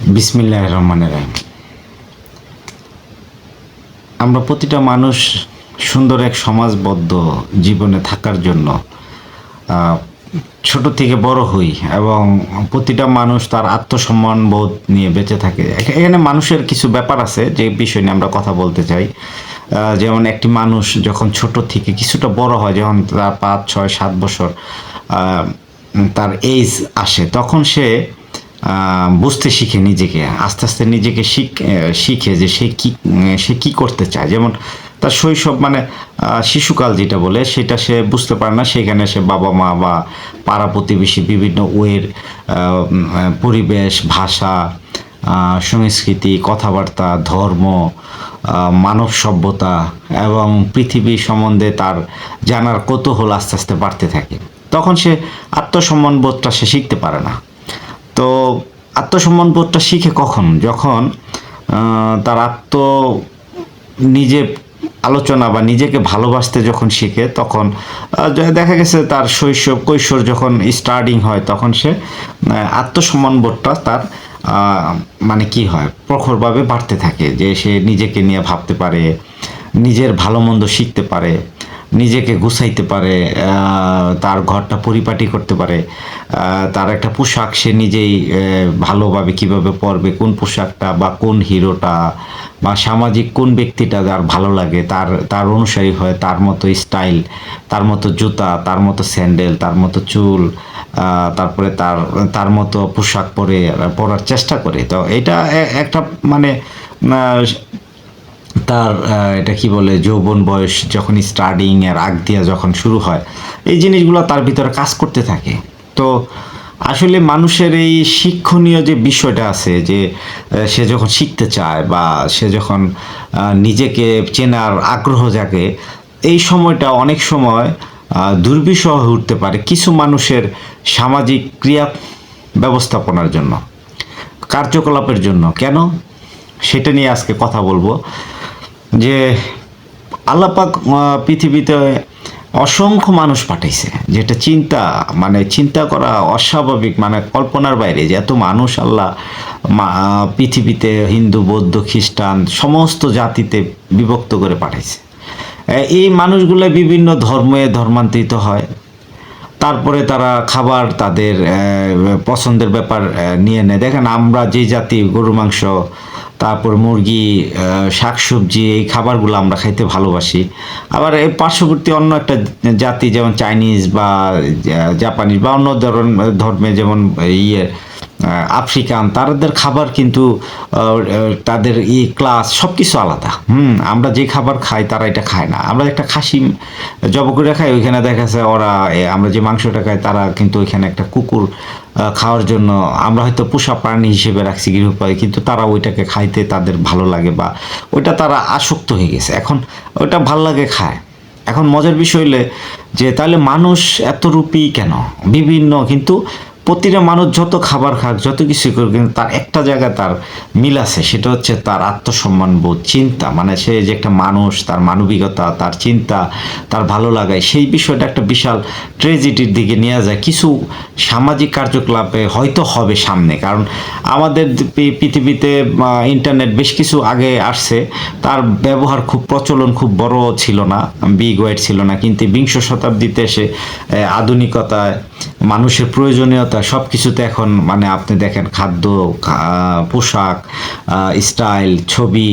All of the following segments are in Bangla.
বিসমিল্লাহ রহমানের রাহিম। আমরা প্রতিটা মানুষ সুন্দর এক সমাজবদ্ধ জীবনে থাকার জন্য ছোট থেকে বড় হই এবং প্রতিটা মানুষ তার আত্মসম্মান বোধ নিয়ে বেঁচে থাকে। এখ- এখানে মানুষের কিছু ব্যাপার আছে যে বিষয় নিয়ে আমরা কথা বলতে চাই। যেমন একটি মানুষ যখন ছোট থেকে কিছুটা বড় হয়, যখন তার পাঁচ, ছয়, সাত বছর তার এইজ আসে, তখন সে বুঝতে শিখে নিজেকে আস্তে আস্তে নিজেকে শিখ শিখে যে সে কি সে কি করতে চায়। যেমন তার শৈশব মানে শিশুকাল যেটা বলে সেটা সে বুঝতে পারে না। সেখানে সে বাবা মা বা পাড়া প্রতিবেশী বিভিন্ন ওয়ের আহ, পরিবেশ ভাষা সংস্কৃতি কথাবার্তা ধর্ম মানব সভ্যতা এবং পৃথিবী সম্বন্ধে তার জানার কৌতূহল আস্তে আস্তে বাড়তে থাকে। তখন সে আত্মসম্মান বোধটা সে শিখতে পারে না। তো আত্মসম্মান বোধটা শিখে কখন? যখন তার আত্ম নিজে আলোচনা বা নিজেকে ভালোবাসতে যখন শিখে তখন দেখা গেছে তার শৈশব কৈশোর যখন স্টার্টিং হয় তখন সে আহ, আত্মসম্মান বোধটা তার মানে কি হয়? প্রখরভাবে বাড়তে থাকে যে সে নিজেকে নিয়ে ভাবতে পারে নিজের ভালো মন্দ শিখতে পারে। নিজেকে গুছাইতে পারে তার ঘরটা পরিপাটি করতে পারে তার একটা পোশাক সে নিজেই ভালোভাবে কীভাবে পরবে, কোন পোশাকটা বা কোন হিরোটা বা সামাজিক কোন ব্যক্তিটা যার ভালো লাগে, তার তার অনুসারী হয়, তার মতো স্টাইল, তার মতো জুতা, তার মতো স্যান্ডেল, তার মতো চুল তারপরে তার তার মতো পোশাক পরে, পরার চেষ্টা করে। তো এটা একটা মানে তার এটা কি বলে, যৌবন বয়স যখন স্টার্টিং এর আগ দিয়া যখন শুরু হয়, এই জিনিসগুলো তার ভিতরে কাজ করতে থাকে। তো আসলে মানুষের এই শিক্ষণীয় যে বিষয়টা আছে যে সে যখন শিখতে চায় বা সে যখন নিজেকে চেনার আগ্রহ জাগে, এই সময়টা অনেক সময় দুর্বিষহ হয়ে উঠতে পারে কিছু মানুষের সামাজিক ক্রিয়া ব্যবস্থাপনার জন্য, কার্যকলাপের জন্য। কেন? সেটা নিয়ে আজকে কথা বলব। যে আল্লাপাক পৃথিবীতে অসংখ্য মানুষ পাঠাইছে, যেটা চিন্তা মানে চিন্তা করা অস্বাভাবিক মানে কল্পনার বাইরে যে এত মানুষ আল্লাহ পৃথিবীতে হিন্দু, বৌদ্ধ, খ্রিস্টান, সমস্ত জাতিতে বিভক্ত করে পাঠাইছে। এই মানষগুলো বিভিন্ন ধর্মে ধর্মান্তরিত হয়। তারপরে তারা খাবার তাদের পছন্দের ব্যাপার নিয়ে নেয়। দেখেন আমরা যে জাতি গরু মাংস তারপর মুরগি শাক শাকসবজি, এই খাবারগুলো আমরা খাইতে ভালোবাসি। আবার এই পার্শ্ববর্তী অন্য একটা জাতি যেমন চাইনিজ বা জাপানিজ বা অন্য ধরন, ধর্মে যেমন ইয়ে আফ্রিকান তাদের খাবার কিন্তু তাদের ই ক্লাস সব কিছু আলাদা। হুম, আমরা যে খাবার খাই, তারা এটা খায় না। আমরা একটা খাসি জব করে খাই, ওইখানে দেখা যাচ্ছে ওরা আমরা যে মাংসটা খাই, তারা কিন্তু ওইখানে একটা কুকুর খাওয়ার জন্য, আমরা হয়তো পোষা প্রাণী হিসেবে রাখছি গৃহপালি কিন্তু তারা ওইটাকে খাইতে তাদের ভালো লাগে বা ওইটা তারা আসক্ত হয়ে গেছে। এখন ওইটা ভালো লাগে খায়। এখন মজার বিষয় হলে যে, তাহলে মানুষ এত রূপী কেন? বিভিন্ন, কিন্তু প্রতিটা মানুষ যত খাবার খাক, যত কিছু করুক, কিন্তু তার একটা জায়গায় তার মিল আছে, সেটা হচ্ছে তার আত্মসম্মান বোধ, চিন্তা। মানে সে যে একটা মানুষ, তার মানবিকতা, তার চিন্তা, তার ভালো লাগায় সেই বিষয়টা একটা বিশাল ট্রেজিডির দিকে নিয়ে যায়। কিছু সামাজিক কার্যকলাপে হয়তো হবে সামনে, কারণ আমাদের পৃথিবীতে ইন্টারনেট বেশ কিছু আগে আসছে। তার ব্যবহার খুব প্রচলন খুব বড় ছিল না বিগ ওয়াইড ছিল না, কিন্তু বিংশ শতাব্দীতে এসে আধুনিকতায়, মানুষের প্রয়োজনীয়তা সব কিছুতে এখন মানে আপনি দেখেন খাদ্য পোশাক স্টাইল ছবি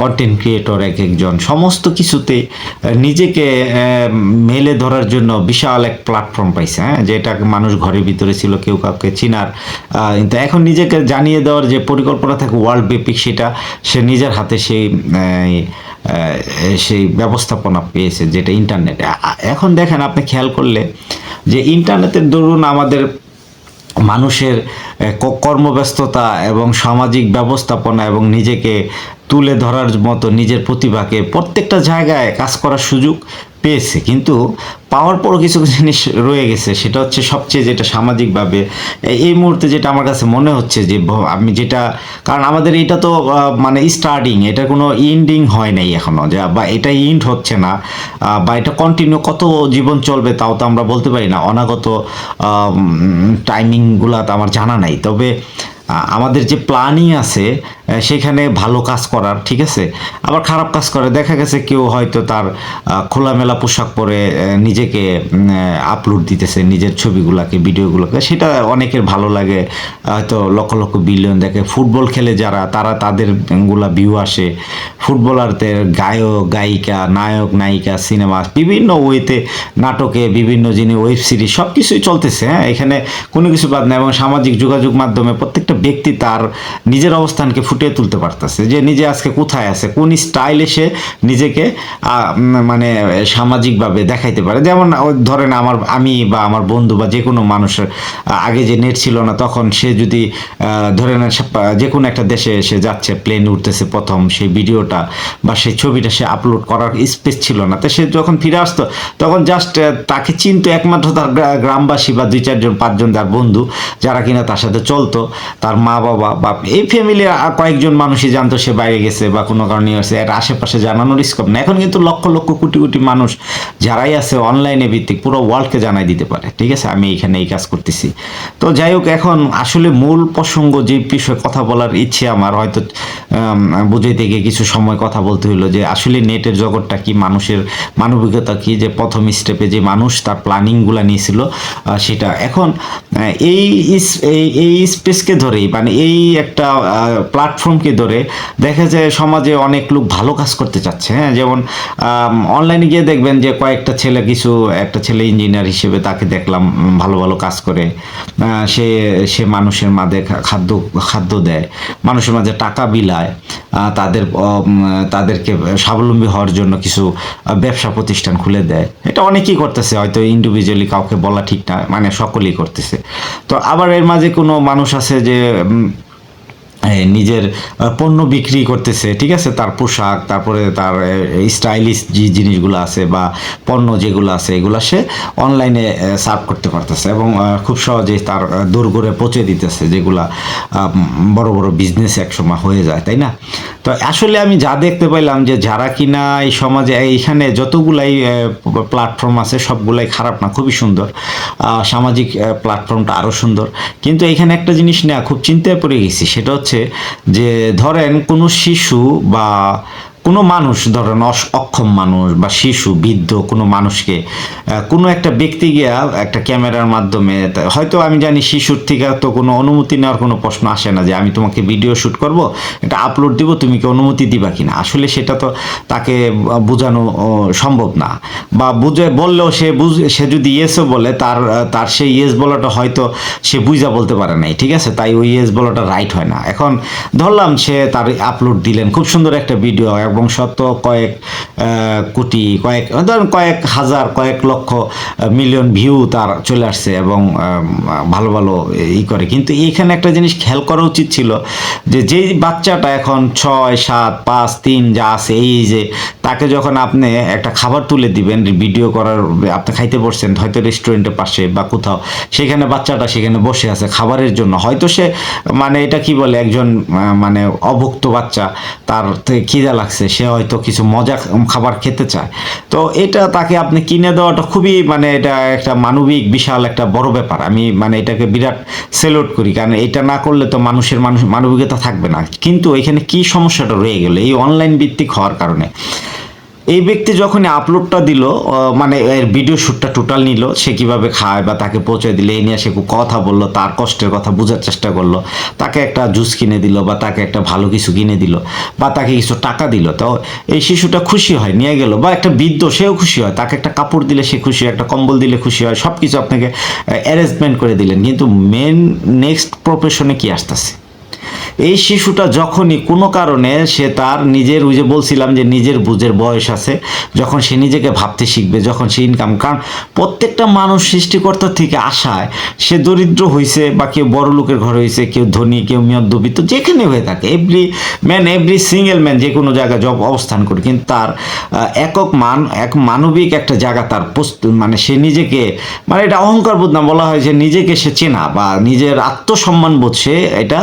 কন্টেন্ট ক্রিয়েটর এক একজন, সমস্ত কিছুতে নিজেকে মেলে ধরার জন্য বিশাল এক প্ল্যাটফর্ম পাইছে হ্যাঁ? যেটা মানুষ ঘরের ভিতরে ছিল, কেউ কাউকে চিনার কিন্তু এখন নিজেকে জানিয়ে দেওয়ার যে পরিকল্পনা থাকে ওয়ার্ল্ড ব্যাপিক সেটা, সে নিজের হাতে সেই সেই ব্যবস্থাপনা পেয়েছে যেটা ইন্টারনেটে এখন দেখেন আপনি খেয়াল করলে যে ইন্টারনেটের দরুন আমাদের মানুষের কর্মব্যস্ততা এবং সামাজিক ব্যবস্থাপনা এবং নিজেকে তুলে ধরার মতো নিজের প্রতিভাকে প্রত্যেকটা জায়গায় কাজ করার সুযোগ পেয়েছে। কিন্তু পাওয়ার পরও কিছু কিছু জিনিস রয়ে গেছে। সেটা হচ্ছে সবচেয়ে যেটা সামাজিকভাবে এই মুহূর্তে যেটা আমার কাছে মনে হচ্ছে যে আমি যেটা, কারণ আমাদের এটা তো মানে স্টার্টিং এটা কোনো ইন্ডিং হয় নাই এখনও যা, বা এটা ইন্ড হচ্ছে না বা এটা কন্টিনিউ কত জীবন চলবে তাও তো আমরা বলতে পারি না। অনাগত টাইমিংগুলো তো আমার জানা নাই। তবে আমাদের যে প্ল্যানিং আছে সেখানে ভালো কাজ করার, ঠিক আছে? আবার খারাপ কাজ করে। দেখা গেছে কেউ হয়তো তার খোলামেলা পোশাক পরে নিজেকে আপলোড দিতেছে নিজের ছবিগুলোকে, ভিডিওগুলোকে। সেটা অনেকের ভালো লাগে। হয়তো লক্ষ লক্ষ বিলিয়ন দেখে। ফুটবল খেলে যারা, তারা তাদেরগুলা ভিউ আসে। ফুটবলারদের গায়ক, গায়িকা, নায়ক, নায়িকা সিনেমা বিভিন্ন ওয়েতে নাটকে, বিভিন্ন যিনি ওয়েব সিরিজ সব কিছুই চলতেছে হ্যাঁ? এখানে কোনো কিছু বাদ না। এবং সামাজিক যোগাযোগ মাধ্যমে প্রত্যেকটা ব্যক্তি তার নিজের অবস্থানকে ফুটিয়ে তুলতে পারতেছে যে নিজে আজকে কোথায় আছে, কোন স্টাইলে সে নিজেকে মানে সামাজিকভাবে দেখাইতে পারে। যেমন ধরেন আমার, আমি বা আমার বন্ধু বা যে কোনো মানুষের আগে যে নেট ছিল না, তখন সে যদি ধরে নেন যে কোনো একটা দেশে সে যাচ্ছে প্লেন উঠতেছে প্রথম সেই ভিডিওটা বা সেই ছবিটা সে আপলোড করার স্পেস ছিল না। তো সে যখন ফিরে আসতো, তখন জাস্ট তাকে চিনতো একমাত্র তার গ্রামবাসী বা দুই চারজন, পাঁচজন তার বন্ধু, যারা কিনা তার সাথে চলতো, তার মা বাবা বা এই ফ্যামিলির কয়েকজন মানুষই জানতো সে বাইরে গেছে বা কোনো কারণে আছে এর আশেপাশে জানানোর স্কোপ না এখন কিন্তু লক্ষ লক্ষ কোটি কোটি মানুষ যারাই আছে অনলাইনে ভিত্তিক পুরো ওয়ার্ল্ডকে জানাই দিতে পারে। ঠিক আছে? আমি এখানে এই কাজ করতেছি। তো যাই হোক, এখন আসলে মূল প্রসঙ্গ যে বিষয়ে কথা বলার ইচ্ছে আমার, হয়তো বুঝাইতে গিয়ে কিছু সময় কথা বলতে হলো যে আসলে নেটের জগৎটা কি, মানুষের মানবিকতা কি, যে প্রথম স্টেপে যে মানুষ তার প্ল্যানিংগুলো নিয়েছিল সেটা। এখন এই এই স্পেসকে ধরেই মানে এই একটা প্ল্যাটফর্মকে ধরে দেখা যায় সমাজে অনেক লোক ভালো কাজ করতে চাচ্ছে হ্যাঁ? যেমন অনলাইনে গিয়ে দেখবেন যে কয়েকটা ছেলে কিছু, একটা ছেলে ইঞ্জিনিয়ার হিসেবে তাকে দেখলাম ভালো ভালো কাজ করে সে সে মানুষের মাঝে খাদ্য খাদ্য দেয়, মানুষের মাঝে টাকা বিলায় তাদের তাদেরকে স্বাবলম্বী হওয়ার জন্য কিছু ব্যবসা প্রতিষ্ঠান খুলে দেয়। এটা অনেকেই করতেছে, হয়তো ইন্ডিভিজুয়ালি কাউকে বলা ঠিক না মানে সকলেই করতেছে। তো আবার এর মাঝে কোনো মানুষ আছে যে নিজের পণ্য বিক্রি করতেছে ঠিক আছে? তার পোশাক তারপরে তার স্টাইলিশ যে জিনিসগুলো আছে বা পণ্য যেগুলো আছে এগুলো সে অনলাইনে সার্ভ করতে পারতেছে এবং খুব সহজেই তার আহ, দূর করে পৌঁছে দিতেছে যেগুলা বড় বড় বিজনেস একসময় হয়ে যায় তাই না? তো আসলে আমি যা দেখতে পাইলাম যে যারা কিনা এই সমাজে এইখানে যতগুলাই প্ল্যাটফর্ম আছে সবগুলাই খারাপ না খুবই সুন্দর। সামাজিক প্ল্যাটফর্মটা আরও সুন্দর। কিন্তু এখানে একটা জিনিস না খুব চিন্তায় পড়ে গেছি সেটা হচ্ছে যে ধরেন কোনো শিশু বা কোনো মানুষ, ধরেন অক্ষম মানুষ বা শিশু, বৃদ্ধ কোনো মানুষকে কোনো একটা ব্যক্তি গিয়া একটা ক্যামেরার মাধ্যমে হয়তো আমি জানি শিশুর থেকে তো কোনো অনুমতি নেওয়ার কোনো প্রশ্ন আসে না যে আমি তোমাকে ভিডিও শ্যুট করব এটা আপলোড দিব, তুমি কি অনুমতি দিবা কিনা? আসলে সেটা তো তাকে বোঝানো সম্ভব না। বা বুঝে, বললেও সে বুঝ, সে যদি ইয়েসও বলে, তার তার সেই ইয়েস বলাটা হয়তো সে বুঝা বলতে পারে নাই, ঠিক আছে? তাই ওই ইয়েস বলাটা রাইট হয় না। এখন ধরলাম সে তার আপলোড দিলেন, খুব সুন্দর একটা ভিডিও এবং শত কয়েক কোটি, কয়েক, ধরেন কয়েক হাজার, কয়েক লক্ষ মিলিয়ন ভিউ তার চলে আসছে এবং ভালো ভালো ই করে। কিন্তু এইখানে একটা জিনিস খেয়াল করা উচিত ছিল যে যেই বাচ্চাটা এখন ছয়, সাত, পাঁচ, তিন যা আছে, এই যে তাকে যখন আপনি একটা খাবার তুলে দিবেন ভিডিও করার, আপনি খাইতে বসছেন, হয়তো রেস্টুরেন্টের পাশে বা কোথাও, সেখানে বাচ্চাটা সেখানে বসে আছে খাবারের জন্য। হয়তো সে মানে এটা কি বলে, একজন মানে অভুক্ত বাচ্চা, তার খিদা লাগছে। সে হয়তো কিছু মজা খাবার খেতে চায়। তো এটা তাকে আপনি কিনে দেওয়াটা খুবই মানে এটা একটা মানবিক, বিশাল একটা বড় ব্যাপার। আমি মানে এটাকে বিরাট সেলুট করি, কারণ এটা না করলে তো মানুষের মানুষ, মানবিকতা থাকবে না। কিন্তু এখানে কি সমস্যাটা রয়ে গেলো? এই অনলাইন ভিত্তিক হওয়ার কারণে। এই ব্যক্তি যখনই আপলোডটা দিল মানে এর ভিডিও শ্যুটটা টোটাল নিল, সে কীভাবে খায় বা তাকে পৌঁছে দিলে, এই নিয়ে সে কথা বলল, তার কষ্টের কথা বোঝার চেষ্টা করল, তাকে একটা জুস কিনে দিল বা তাকে একটা ভালো কিছু কিনে দিল বা তাকে কিছু টাকা দিল। তো এই শিশুটা খুশি হয়, নিয়ে গেল বা একটা বৃদ্ধ, সেও খুশি হয়, তাকে একটা কাপড় দিলে সে খুশি হয়, একটা কম্বল দিলে খুশি হয় সব কিছু আপনাকে অ্যারেঞ্জমেন্ট করে দিলেন। কিন্তু মেন নেক্সট প্রফেশনে কি আসতেছে? এই শিশুটা যখনই কোনো কারণে সে তার নিজের ওই যে বলছিলাম যে নিজের বুঝের বয়স আছে, যখন সে নিজেকে ভাবতে শিখবে, যখন সে ইনকাম কারণ প্রত্যেকটা মানুষ সৃষ্টিকর্তা থেকে আশায় সে দরিদ্র হয়েছে বা কেউ বড় লোকের ঘরে হয়েছে কেউ ধনী, কেউ মধ্যবিত্ত, যেখানে হয়ে থাকে every man every single man যে কোনো জায়গায় জব অবস্থান করে কিন্তু তার একক মান, এক মানবিক একটা জায়গা তার মানে সে নিজেকে মানে এটা অহংকার বোধ না, বলা হয় যে নিজেকে সে চেনা বা নিজের আত্মসম্মান বোধ সে এটা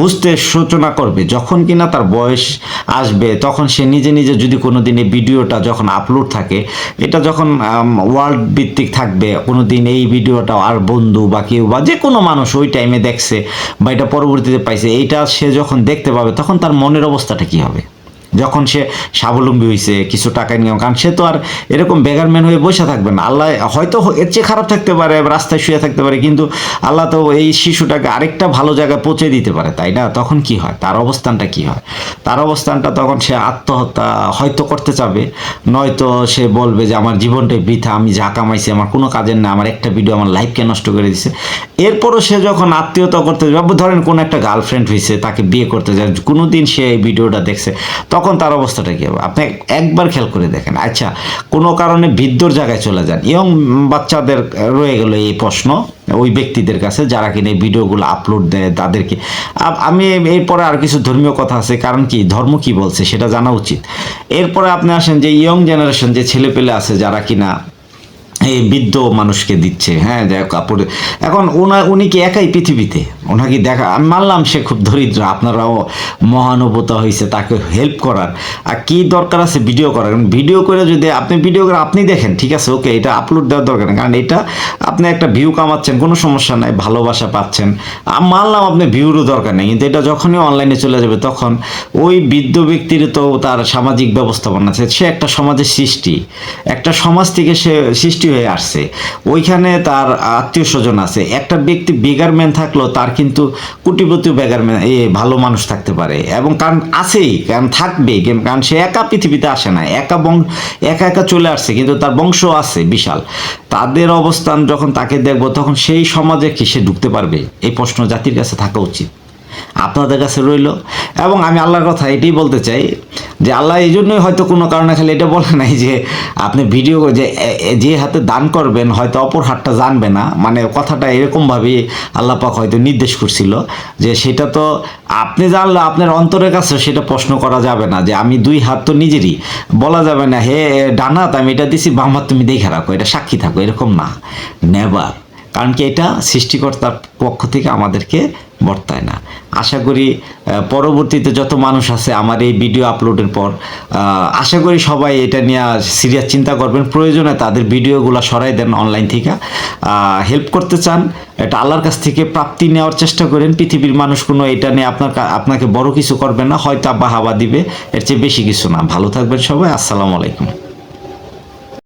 বুঝতে সূচনা করবে। যখন কিনা তার বয়স আসবে, তখন সে নিজে নিজে যদি কোনো দিন ভিডিওটা যখন আপলোড থাকে, এটা যখন ওয়ার্ল্ড ভিত্তিক থাকবে কোনো দিন এই ভিডিওটা আর বন্ধু বা কেউ বা যে কোনো মানুষ ওই টাইমে দেখছে বা এটা পরবর্তীতে পাইছে, এইটা সে যখন দেখতে পাবে, তখন তার মনের অবস্থাটা কি হবে? যখন সে স্বাবলম্বী হয়েছে কিছু টাকা নিয়ে, কারণ সে তো আর এরকম বেগারম্যান হয়ে বসে থাকবে না। আল্লাহ হয়তো এর চেয়ে খারাপ থাকতে পারে, রাস্তায় শুয়ে থাকতে পারে, কিন্তু আল্লাহ তো এই শিশুটাকে আরেকটা ভালো জায়গায় পৌঁছে দিতে পারে, তাই না? তখন কি হয়? তার অবস্থানটা কি হয়? তার অবস্থানটা তখন সে আত্মহত্যা হয়তো করতে চাবে, নয়তো সে বলবে যে, আমার জীবনটাই বৃথা, আমি যা কামাইছি, আমার কোনো কাজের না আমার একটা ভিডিও আমার লাইফকে নষ্ট করে দিছে। এরপরও সে যখন আত্মীয়তা করতে যাবে, ধরেন কোনো একটা গার্লফ্রেন্ড হয়েছে তাকে বিয়ে করতে যায় কোনো দিন সে এই ভিডিওটা দেখছে, তখন তার অবস্থাটা কী হবে? আপনি একবার খেয়াল করে দেখেন। আচ্ছা কোনো কারণে বৃদ্ধর জায়গায় চলে যান। ইয়ং বাচ্চাদের রয়ে গেল এই প্রশ্ন ওই ব্যক্তিদের কাছে, যারা কিনা ভিডিওগুলো আপলোড দেয় তাদেরকে। আমি এরপরে আর কিছু ধর্মীয় কথা আছে, কারণ কি? ধর্ম কি বলছে সেটা জানা উচিত। এরপরে আপনি আসেন যে ইয়ং জেনারেশন যে ছেলেপেলে আছে যারা কিনা এই বৃদ্ধ মানুষকে দিচ্ছে হ্যাঁ কাপড়। এখন ওনা, উনি কি একাই পৃথিবীতে? ওনাকে দেখা, আমি মানলাম সে খুব দরিদ্র, আপনারাও মহানুভূতা হয়েছে, তাকে হেল্প করার। আর কি দরকার আছে ভিডিও করার? কারণ ভিডিও করে যদি আপনি ভিডিও করে আপনি দেখেন, ঠিক আছে ওকে এটা আপলোড দেওয়ার দরকার নেই। কারণ এটা আপনি একটা ভিউ কামাচ্ছেন, কোনো সমস্যা নাই, ভালোবাসা পাচ্ছেন। মানলাম আপনি ভিউরও দরকার নেই, কিন্তু এটা যখনই অনলাইনে চলে যাবে, তখন ওই বৃদ্ধ ব্যক্তির তো তার সামাজিক ব্যবস্থাপনা আছে। সে একটা সমাজের সৃষ্টি। একটা সমাজ থেকে সে সৃষ্টি হয়ে আসছে। ওইখানে তার আত্মীয় স্বজন আছে। একটা ব্যক্তি বেগারম্যান থাকলেও তার কিন্তু কোটিপতি বেগারম্যান, এ ভালো মানুষ থাকতে পারে। এবং কারণ আছেই, কারণ থাকবে কারণ সে একা পৃথিবীতে আসে না। একা বংশ একা একা চলে আসছে, কিন্তু তার বংশ আছে বিশাল। তাদের অবস্থান যখন তাকে দেখব, তখন সেই সমাজে কি সে ঢুকতে পারবে? এই প্রশ্ন জাতির কাছে থাকা উচিত। আপনাদের কাছে রইল। এবং আমি আল্লাহর কথা এটাই বলতে চাই যে আল্লাহ এই জন্যই হয়তো কোনো কারণে খালি এটা বলে নাই যে আপনি ভিডিও যে যে হাতে দান করবেন হয়তো অপর হাতটা জানবে না। মানে কথাটা এরকমভাবেই আল্লাহ পাক হয়তো নির্দেশ করছিল যে সেটা তো আপনি জানলে আপনার অন্তরের কাছে সেটা প্রশ্ন করা যাবে না যে আমি দুই হাত তো নিজেরই। বলা যাবে না, হে ডান হাত আমি এটা দিছি, বাম হাত তুমি দেখে রাখো, এটা সাক্ষী থাকো, এরকম না। নেভার কারণ কি এটা সৃষ্টিকর্তার পক্ষ থেকে আমাদেরকে বর্তায় না। আশা করি পরবর্তীতে যত মানুষ আছে আমার এই ভিডিও আপলোডের পর আশা করি সবাই এটা নিয়ে সিরিয়াস চিন্তা করবেন। প্রয়োজনে তাদের ভিডিওগুলো সরাই দেন অনলাইন থেকে। হেল্প করতে চান, এটা আল্লাহর কাছ থেকে প্রাপ্তি নেওয়ার চেষ্টা করেন। পৃথিবীর মানুষ কোনো এটা নিয়ে আপনার আপনাকে বড় কিছু করবে না, হয়তো আব্বা হাবা দিবে, এর চেয়ে বেশি কিছু না। ভালো থাকবেন সবাই, আসসালামু আলাইকুম।